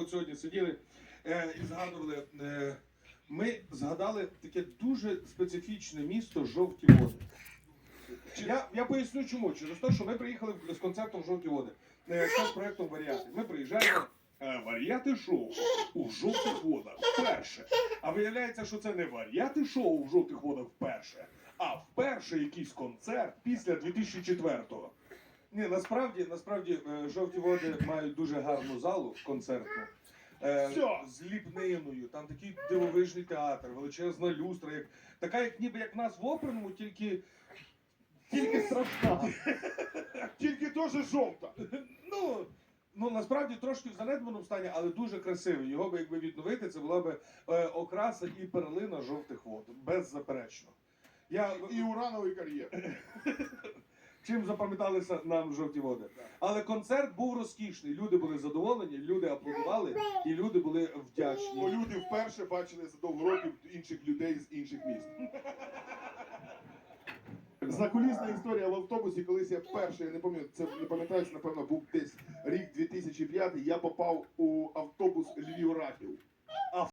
от сьогодні сиділи е, і згадували. Е, ми згадали таке дуже специфічне місто жовті води. Я, я поясню чому. Через те, що ми приїхали з концертом жовті води. Е, з проєктом варіати. Ми приїжджаємо. е, Варіати шоу у жовтих водах вперше. А виявляється, що це не варіати шоу в жовтих водах вперше, а вперше якийсь концерт після 2004-го. Ні, насправді, насправді е, жовті води мають дуже гарну залу концертну. Е, Всьо. з ліпниною, там такий дивовижний театр, величезна люстра, як, така, як ніби як в нас в оперному, тільки, тільки страшна. Тільки теж жовта. Ну, ну насправді трошки в занедбаному стані, але дуже красивий. Його би якби відновити, це була би е, окраса і перлина жовтих вод. Беззаперечно. Я І урановий кар'єр. чим запам'яталися нам жовті води. Але концерт був розкішний. Люди були задоволені, люди аплодували і люди були Бо вдячні. люди вперше бачили за довго років інших людей з інших міст. Закулісна історія в автобусі, колись я вперше, я не пам'ятаю, це не пам'ятаю, напевно, був десь рік 2005, я попав у автобус Львів Рахів.